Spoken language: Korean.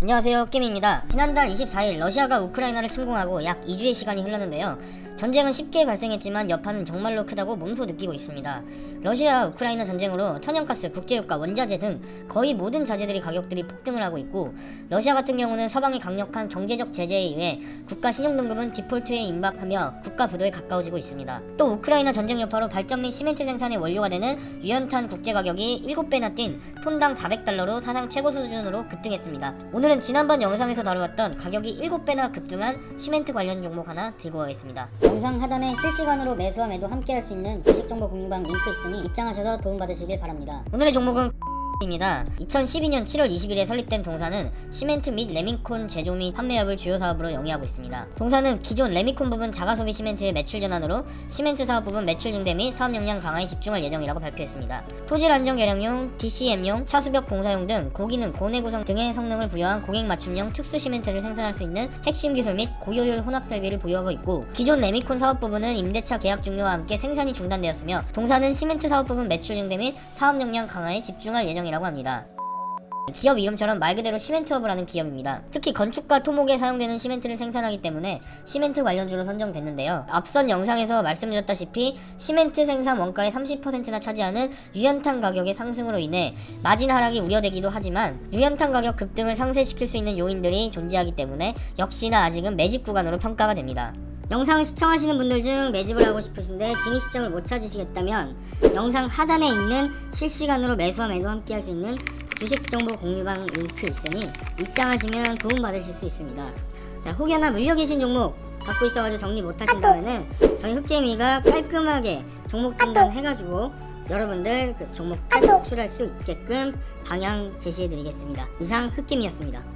안녕하세요 깨미입니다. 지난달 24일 러시아가 우크라이나를 침공하고 약 2주의 시간이 흘렀는데요. 전쟁은 쉽게 발생했지만 여파는 정말로 크다고 몸소 느끼고 있습니다. 러시아 우크라이나 전쟁으로 천연가스, 국제유가, 원자재 등 거의 모든 자재들이 가격들이 폭등을 하고 있고 러시아 같은 경우는 서방의 강력한 경제적 제재에 의해 국가 신용등급은 디폴트에 임박하며 국가 부도에 가까워지고 있습니다. 또 우크라이나 전쟁 여파로 발전 및 시멘트 생산의 원료가 되는 유연탄 국제 가격이 7배나 뛴 톤당 400달러로 사상 최고 수준으로 급등했습니다. 오늘 은 지난번 영상에서 다루었던 가격이 7배나 급등한 시멘트 관련 종목 하나 들고 가겠습니다. 영상 하단에 실시간으로 매수와 매도 함께 할 수 있는 주식정보 공유방 링크 있으니 입장하셔서 도움받으시길 바랍니다. 오늘의 종목은 입니다. 2012년 7월 20일에 설립된 동사는 시멘트 및 레미콘 제조 및 판매업을 주요 사업으로 영위하고 있습니다. 동사는 기존 레미콘 부분 자가소비 시멘트의 매출 전환으로 시멘트 사업 부분 매출 증대 및 사업 역량 강화에 집중할 예정이라고 발표했습니다. 토질 안정 개량용, DCM용, 차수벽 공사용 등 고기능, 고내 구성 등의 성능을 부여한 고객 맞춤형 특수 시멘트를 생산할 수 있는 핵심 기술 및 고효율 혼합 설비를 보유하고 있고 기존 레미콘 사업 부분은 임대차 계약 종료와 함께 생산이 중단되었으며 동사는 시멘트 사업 부분 매출 증대 및 사업 역량 강화에 집중할 예정 이라고 합니다. 기업 이름처럼 말 그대로 시멘트업을 하는 기업입니다. 특히 건축과 토목에 사용되는 시멘트를 생산하기 때문에 시멘트 관련주로 선정됐는데요. 앞선 영상에서 말씀드렸다시피 시멘트 생산 원가의 30%나 차지하는 유연탄 가격의 상승으로 인해 마진 하락이 우려되기도 하지만 유연탄 가격 급등을 상쇄시킬 수 있는 요인들이 존재하기 때문에 역시나 아직은 매집 구간으로 평가가 됩니다. 영상을 시청하시는 분들 중 매집을 하고 싶으신데 진입점을 못 찾으시겠다면 영상 하단에 있는 실시간으로 매수와 매도 함께 할 수 있는 주식 정보 공유방 링크 있으니 입장하시면 도움 받으실 수 있습니다. 자, 혹여나 물려 계신 종목 갖고 있어가지고 정리 못 하신다면은 저희 흑개미가 깔끔하게 종목 진단 해가지고 여러분들 그 종목 탈출할 수 있게끔 방향 제시해 드리겠습니다. 이상 흑개미였습니다.